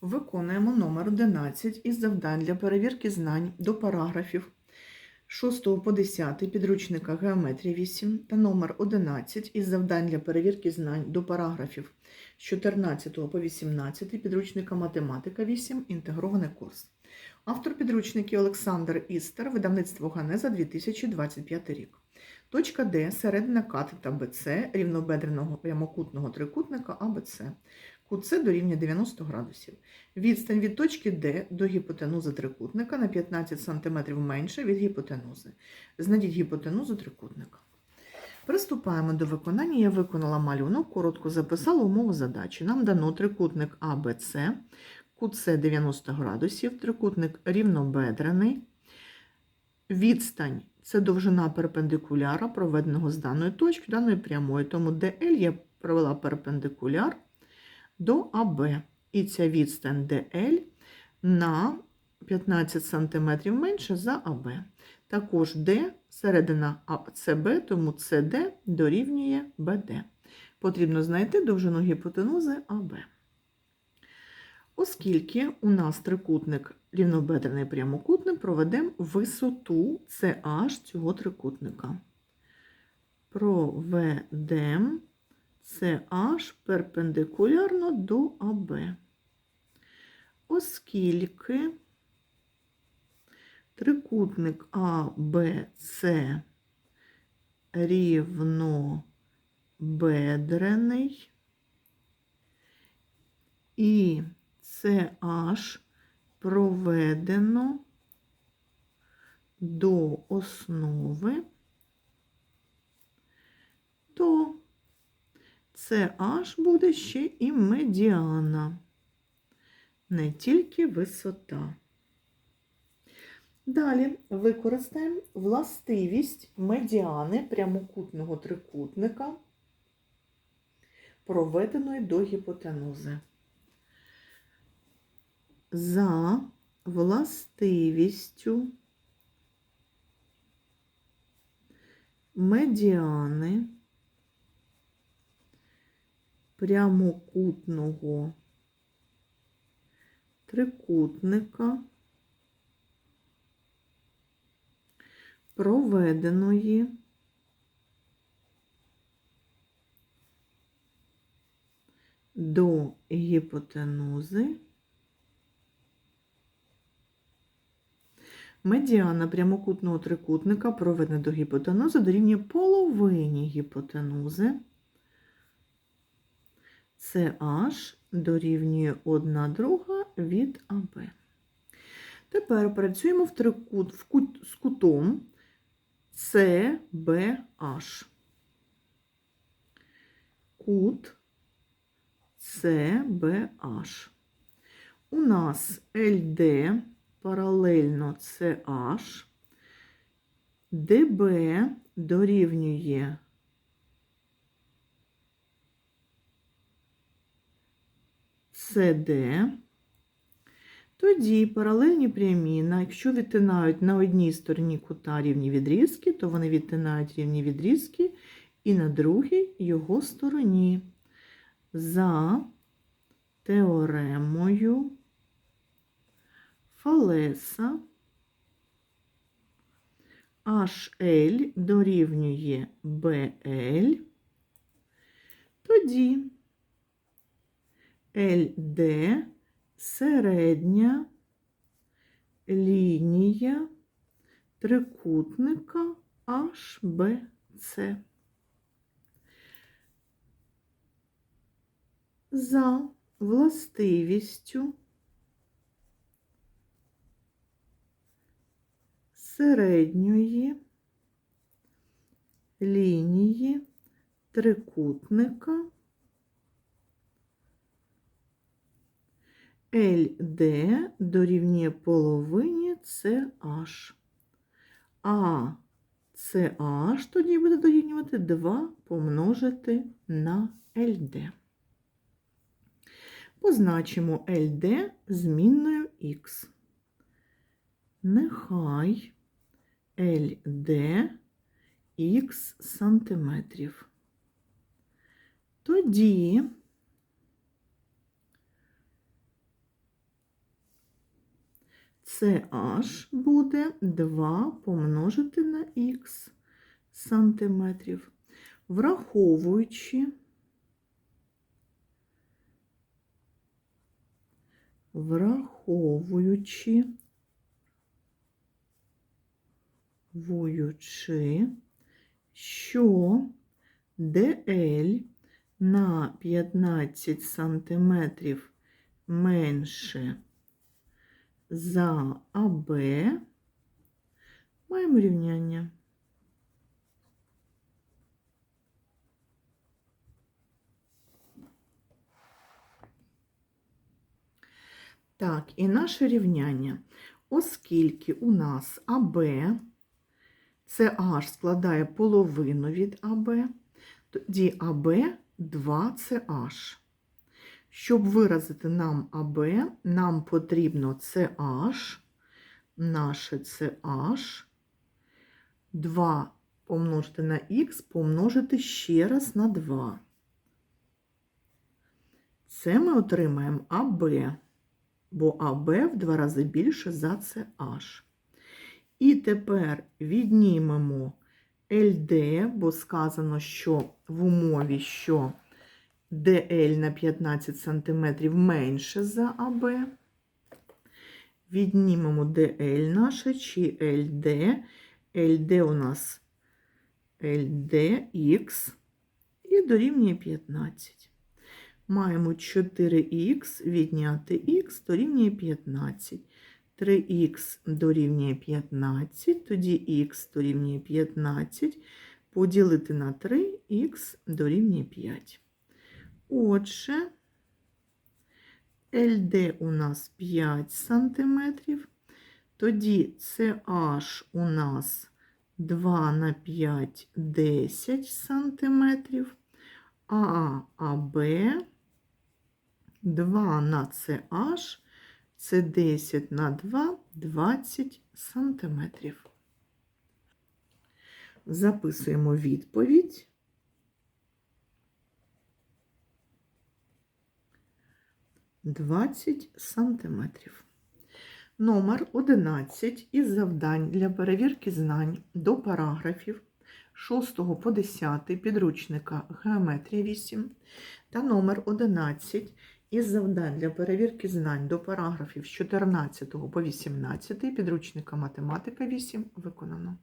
Виконуємо номер 11 із завдань для перевірки знань до параграфів 6 по 10 підручника Геометрія 8 та номер 11 із завдань для перевірки знань до параграфів з 14 по 18 підручника Математика 8 інтегрований курс. Автор підручників Олександр Істер, видавництво Ганеза 2025 рік. Точка Д середина катета БЦ рівнобедреного прямокутного трикутника АБЦ. Кут С дорівнює 90 градусів. Відстань від точки Д до гіпотенузи трикутника на 15 см менше від гіпотенузи. Знайдіть гіпотенузу трикутника. Приступаємо до виконання. Я виконала малюнок, коротко записала умову задачі. Нам дано трикутник АБЦ, кут С 90 градусів, трикутник рівнобедрений. Відстань це довжина перпендикуляра, проведеного з даної точки, даної прямої. Тому DL я провела перпендикуляр до АБ. І ця відстань DL на 15 см менше за АБ. Також D середина АЦБ, тому CD дорівнює BD. Потрібно знайти довжину гіпотенузи АБ. Оскільки у нас трикутник рівнобедрений прямокутник, проведемо висоту CH цього трикутника. Проведемо CH перпендикулярно до АБ. Оскільки трикутник АБЦ рівнобедрений і CH проведено до основи, то CH буде ще і медіана, не тільки висота. Далі використаємо властивість медіани прямокутного трикутника, проведеної до гіпотенузи. За властивістю медіани прямокутного трикутника, проведеної до гіпотенузи, медіана прямокутного трикутника, проведена до гіпотенузи, дорівнює половині гіпотенузи. CH дорівнює 1 друга від АБ. Тепер працюємо в трикут, в кут, з кутом CBH. Кут CBH. У нас LD паралельно CH, DB дорівнює CD, тоді паралельні прямі, якщо відтинають на одній стороні кута рівні відрізки, то вони відтинають рівні відрізки і на другій його стороні. За теоремою Фалеса HL дорівнює BL, тоді LD середня лінія трикутника HBC. За властивістю середньої лінії трикутника LD дорівнює половині CH. А CH тоді буде дорівнювати 2 помножити на LD. Позначимо LD змінною Х. Нехай LD Х сантиметрів. Тоді CH буде 2 помножити на х сантиметрів, враховуючи враховуючи вуючи, що DL на 15 сантиметрів менше за АБ, маємо рівняння. Так, і наше рівняння. Оскільки у нас АБ, CH складає половину від АБ, тоді АБ 2CH. Щоб виразити нам АБ, нам потрібно CH, наше CH, 2 помножити на х, помножити ще раз на 2. Це ми отримаємо АБ, бо АБ в два рази більше за CH. І тепер віднімемо LD, бо сказано, що в умові, що DL на 15 см менше за АБ. Віднімемо DL наше чи LD. LD у нас LDX і дорівнює 15. Маємо 4х відняти х дорівнює 15. 3х дорівнює 15, тоді х дорівнює 15, поділити на 3, х дорівнює 5. Отже, LD у нас 5 см, тоді CH у нас 2 на 5 10 см, а АБ 2 на CH це 10 на 2 20 сантиметрів. Записуємо відповідь. Двадцять сантиметрів. Номер 11 із завдань для перевірки знань до параграфів 6 по 10 підручника Геометрія 8 та номер 11 із завдань для перевірки знань до параграфів з 14 по 18 підручника Математика 8 виконано.